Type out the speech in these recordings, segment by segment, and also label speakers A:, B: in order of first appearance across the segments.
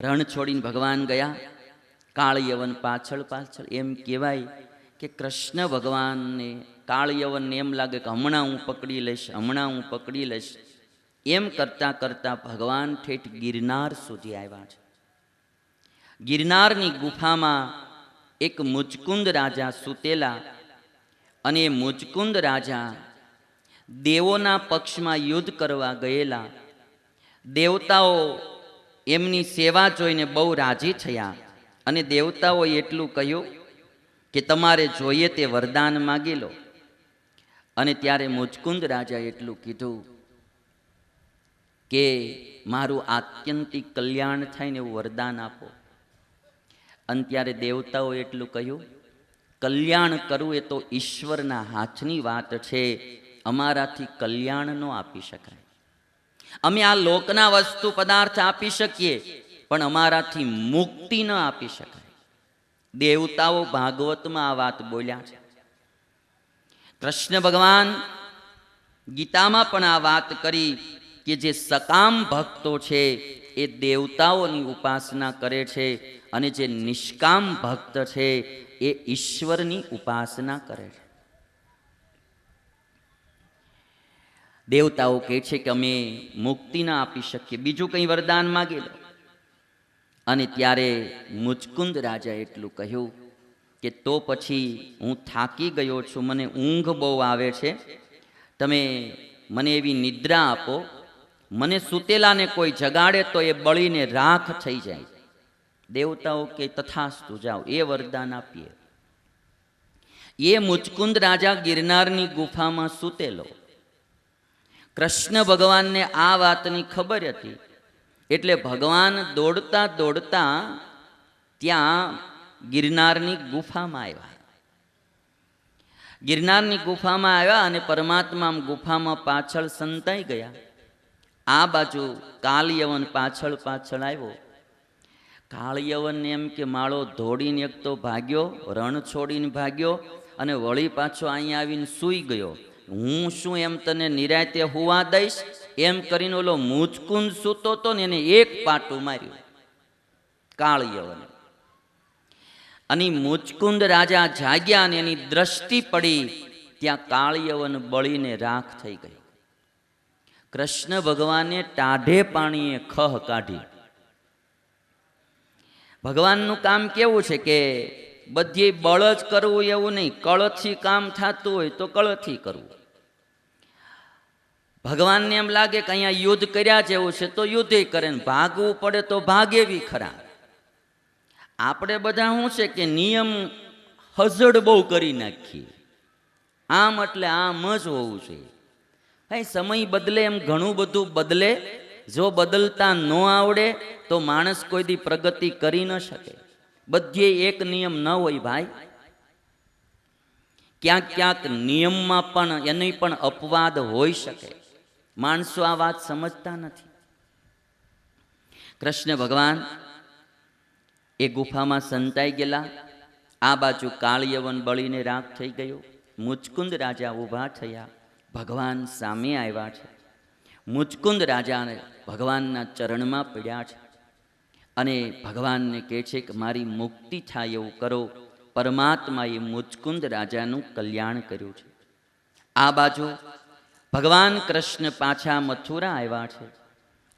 A: રણ છોડીને ભગવાન ગયા. કાળયવન પાછળ પાછળ એમ કહેવાય કે કૃષ્ણ ભગવાનને કાળયવનને એમ લાગે કે હમણાં હું પકડી લઈશ, હમણાં હું પકડી લઈશ. એમ કરતાં કરતાં ભગવાન ઠેઠ ગિરનાર સુધી આવ્યા છે. ગિરનારની ગુફામાં એક મુચકુંદ રાજા સૂતેલા અને એ મુચકુંદ રાજા દેવોના પક્ષમાં યુદ્ધ કરવા ગયેલા. દેવતાઓ એમની સેવા જોઈને બહુ રાજી થયા. અને દેવતાઓએ એટલું કહ્યું કે તમારે જોઈએ તે વરદાન માગી લો. અને ત્યારે મુજકુંદ રાજા એટલું કીધું કે મારું આત્યંતિક કલ્યાણ થાય ને એવું વરદાન આપો. અને ત્યારે દેવતાઓ એટલું કહ્યું, કલ્યાણ કરવું એ તો ઈશ્વરના હાથની વાત છે. અમારાથી કલ્યાણ ન આપી શકાય. અમે આ લોકના વસ્તુ પદાર્થ આપી શકીએ, પણ અમારાથી મુક્તિ ન આપી શકાય. દેવતાઓ ભાગવતમાં આ વાત બોલ્યા છે. કૃષ્ણ ભગવાન ગીતામાં પણ આ વાત કરી કે જે સકામ ભક્તો છે, એ દેવતાઓની ઉપાસના કરે છે અને જે નિષ્કામ ભક્ત છે, એ ઈશ્વરની ઉપાસના કરે છે. દેવતાઓ કહે છે કે અમે મુક્તિ ના આપી શકીએ. બીજું કંઈ વરદાન માગી લો. અને ત્યારે મુચકુંદ રાજા એટલું કહ્યું કે તો પછી હું થાકી ગયો છું, મને ઊંઘ બહુ આવે છે. તમે મને એવી નિદ્રા આપો. મને સૂતેલાને કોઈ જગાડે તો એ બળીને રાખ થઈ જાય. દેવતાઓ કે તથાસ્તુ જાઓ, એ વરદાન આપીએ. એ મુચકુંદ રાજા ગિરનારની ગુફામાં સૂતેલો. કૃષ્ણ ભગવાનને આ વાતની ખબર હતી. એટલે ભગવાન દોડતા દોડતા ત્યાં ગિરનારની ગુફામાં આવ્યા. ગિરનારની ગુફામાં આવ્યા અને પરમાત્મા ગુફામાં પાછળ સંતાઈ ગયા. આ બાજુ કાલયવન પાછળ પાછળ આવ્યો. કાળયવનને એમ કે માળો ધોડીને એક તો ભાગ્યો, રણ છોડીને ભાગ્યો અને વળી પાછો અહીંયા આવીને સૂઈ ગયો. હું શું એમ તને નિરાયતે હોવા દઈશ? એમ કરીને ઓલો મુચકુંદ સૂતો તો ને એને એક પાટું માર્યું. કાળિયવને. અને મુચકુંદ રાજા જાગ્યા અને એની દ્રષ્ટિ પડી. ત્યાં કાળિયવન બળીને રાખ થઈ ગઈ. કૃષ્ણ ભગવાને ટાઢે પાણીએ ખહ કાઢી. ભગવાનનું કામ કેવું છે કે બધી બળ જ કરવું એવું નહીં. કળથી કામ થતું હોય તો કળથી કરવું. ભગવાનને એમ લાગે કે અહીંયા યુદ્ધ કર્યા જેવું છે તો યુદ્ધ કરે ને ભાગવું પડે તો ભાગે બી ખરા. આપણે બધા શું છે કે નિયમ હઝડ બહુ કરી નાખીએ. આમ એટલે આમ જ હોવું જોઈએ ભાઈ, સમય બદલે એમ ઘણું બધું બદલે. જો બદલતા ન આવડે તો માણસ કોઈ દી પ્રગતિ કરી ન શકે. બધે એક નિયમ ન હોય ભાઈ. ક્યાંક ક્યાંક નિયમમાં પણ એની પણ અપવાદ હોઈ શકે. માણસો આ વાત સમજતા નથી. કૃષ્ણ ભગવાન એ ગુફામાં સંતાઈ ગયેલા. આ બાજુ કાળયવન બળીને રાખ થઈ ગયો. મુચકુંદ રાજા ઊભા થયા. ભગવાન સામે આવ્યા છે. મુચકુંદ રાજાને ભગવાનના ચરણમાં પીડ્યા છે. અને ભગવાનને કહે છે કે મારી મુક્તિ થાય એવું કરો. પરમાત્માએ મુચકુંદ રાજાનું કલ્યાણ કર્યું છે. આ બાજુ ભગવાન કૃષ્ણ પાછા મથુરા આવ્યા છે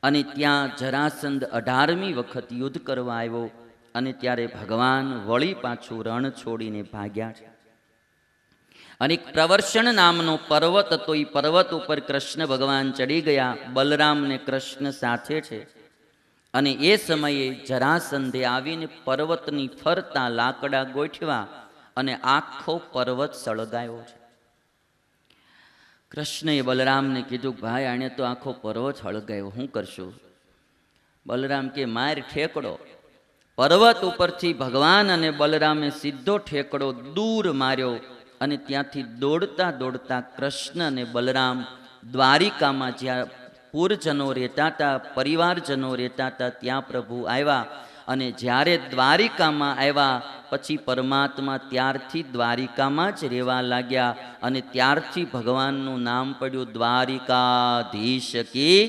A: અને ત્યાં જરાસંધ અઢારમી વખત યુદ્ધ કરવા આવ્યો અને ત્યારે ભગવાન વળી પાછું રણ છોડીને ભાગ્યા છે. અને એક પ્રવર્ષણ નામનો પર્વત હતો. એ પર્વત ઉપર કૃષ્ણ ભગવાન ચડી ગયા. બલરામ ને કૃષ્ણ સાથે છે. અને એ સમયે જરાસંધે આવીને પર્વતની ફરતા લાકડા ગોઠવા અને આખો પર્વત સળગાયો છે. કૃષ્ણએ બલરામને કીધું, ભાઈ, આણે તો આખો પર્વત સળગાયો, હું કરશું? બલરામ કે, માર ઠેકડો. પર્વત ઉપરથી ભગવાન અને બલરામે સીધો ઠેકડો દૂર માર્યો અને ત્યાંથી દોડતા દોડતા કૃષ્ણ અને બલરામ દ્વારિકામાં જ્યાં પૂરજનો રહેતા હતા પરિવારજનો રહેતા હતા ત્યાં પ્રભુ આવ્યા અને જ્યારે દ્વારિકામાં આવ્યા, પછી પરમાત્મા ત્યારથી દ્વારિકામાં જ રહેવા લાગ્યા અને ત્યારથી ભગવાનનું નામ પડ્યું દ્વારિકાધીશ કી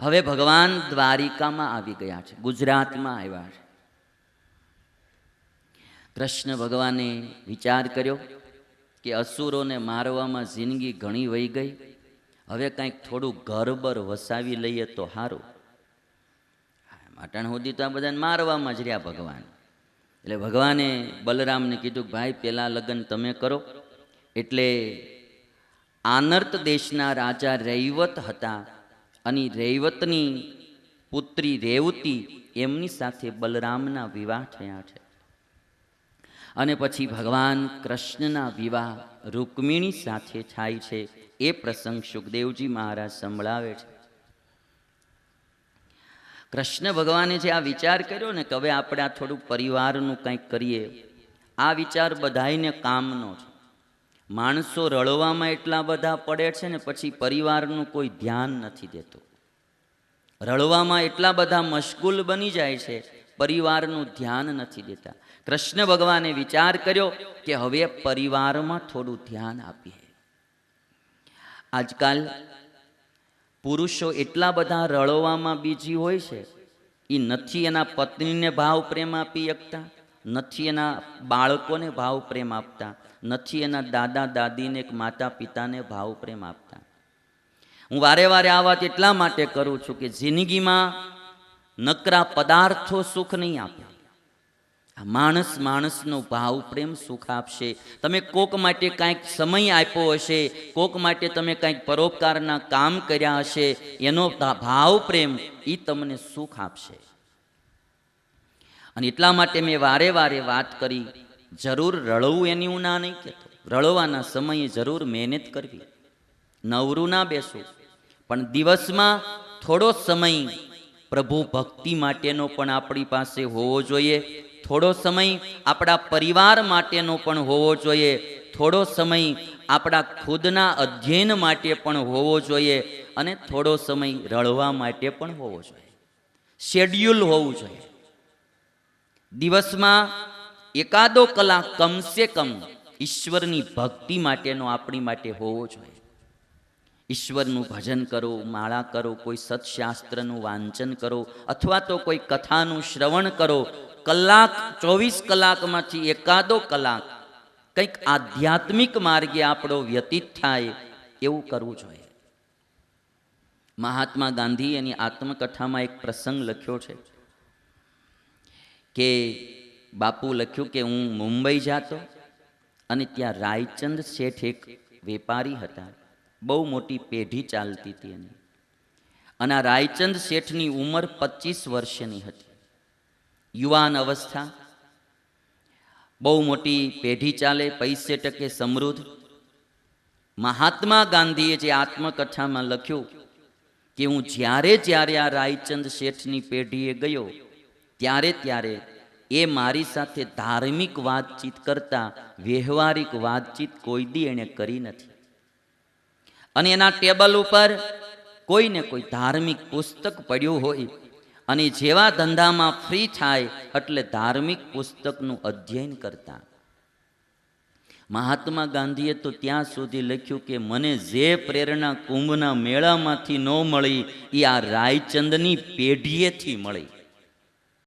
A: હવે ભગવાન દ્વારિકામાં આવી ગયા છે, ગુજરાતમાં આવ્યા છે. કૃષ્ણ ભગવાને વિચાર કર્યો કે અસુરોને મારવામાં જિંદગી ઘણી વહી ગઈ. હવે કંઈક થોડું ઘરબર વસાવી લઈએ તો સારું માટણ સુધી તો આ બધાને મારવામાં જ રહ્યા ભગવાન. એટલે ભગવાને બલરામને કીધું કે ભાઈ, પેલા લગ્ન તમે કરો. એટલે આનર્ત દેશના રાજા રૈવત હતા અને રૈવતની પુત્રી રેવતી એમની સાથે બલરામના વિવાહ થયા છે. અને પછી ભગવાન કૃષ્ણના વિવાહ રૂકમિણી સાથે થાય છે. એ પ્રસંગ સુખદેવજી મહારાજ સંભળાવે છે. કૃષ્ણ ભગવાને જે આ વિચાર કર્યો ને કે હવે આપણે આ થોડું પરિવારનું કંઈક કરીએ, આ વિચાર બધાઈને કામનો છે. માણસો રળવામાં એટલા બધા પડે છે ને પછી પરિવારનું કોઈ ધ્યાન નથી દેતું. રળવામાં એટલા બધા મશગુલ બની જાય છે પરિવારનું ધ્યાન નથી દેતા. કૃષ્ણ ભગવાને વિચાર કર્યો કે હવે પરિવારમાં થોડું ધ્યાન આપીએ. આજકાલ પુરુષો એટલા બધા રળવામાં બીજી હોય છે એ નથી એના પત્નીને ભાવ પ્રેમ આપી શકતા નથી એના બાળકોને ભાવ પ્રેમ આપતા, નથી એના દાદા દાદીને એક માતા પિતાને ભાવ પ્રેમ આપતા. હું વારે વારે આ વાત એટલા માટે કરું છું કે જિંદગીમાં નકરા પદાર્થો સુખ નહીં આપે. માણસ માણસનો ભાવ પ્રેમ સુખ આપશે. તમે કોક માટે કાંઈક સમય આપ્યો હશે, કોક માટે તમે કાંઈક પરોપકારના કામ કર્યા હશે, એનો ભાવ પ્રેમ એ તમને સુખ આપશે. અને એટલા માટે મેં વારે વારે વાત કરી, જરૂર રળવું એની હું ના નહીં કહેતો. રળવાના સમયે જરૂર મહેનત કરવી. નવરું ના બેસવું. પણ દિવસમાં થોડો સમય પ્રભુ ભક્તિ માટેનો પણ આપણી પાસે હોવો જોઈએ. થોડો સમય આપણા પરિવાર માટેનો પણ હોવો જોઈએ. થોડો સમય આપણા ખુદના અધ્યયન માટે પણ હોવો જોઈએ અને થોડો સમય રળવા માટે પણ હોવો જોઈએ. શેડ્યુલ હોવું જોઈએ. દિવસમાં એકાદો કલાક કમસે કમ ઈશ્વરની ભક્તિ માટેનો આપણી માટે હોવો જોઈએ. ઈશ્વરનું ભજન કરો, માળા કરો, કોઈ સત્શાસ્ત્રનું વાંચન કરો, અથવા તો કોઈ કથાનું શ્રવણ કરો. કલાક, ચોવીસ કલાકમાંથી એકાદો કલાક કંઈક આધ્યાત્મિક માર્ગે આપણો વ્યતીત થાય એવું કરવું જોઈએ. મહાત્મા ગાંધી એની આત્મકથામાં એક પ્રસંગ લખ્યો છે કે બાપુ લખ્યું કે હું મુંબઈ જાતો અને ત્યાં રાયચંદ શેઠ એક વેપારી હતા. બહુ મોટી પેઢી ચાલતી હતી એની. અને આ રાયચંદ શેઠની ઉંમર પચીસ વર્ષની હતી. યુવાન અવસ્થા. બહુ મોટી પેઢી ચાલે, પૈસે ટકે સમૃદ્ધ. મહાત્મા ગાંધીએ જે આત્મકથામાં લખ્યું કે હું જ્યારે જ્યારે આ રાયચંદ શેઠની પેઢીએ ગયો, ત્યારે ત્યારે એ મારી સાથે ધાર્મિક વાતચીત કરતા, વ્યવહારિક વાતચીત કોઈ દી એણે કરી નથી. અને એના ટેબલ ઉપર કોઈ ને કોઈ ધાર્મિક પુસ્તક પડ્યું હોય અને જેવા ધંધામાં ફ્રી થાય એટલે ધાર્મિક પુસ્તકનું અધ્યયન કરતા. મહાત્મા ગાંધીએ તો ત્યાં સુધી લખ્યું કે મને જે પ્રેરણા કુંભના મેળામાંથી ન મળી, એ આ રાયચંદની પેઢીએથી મળી.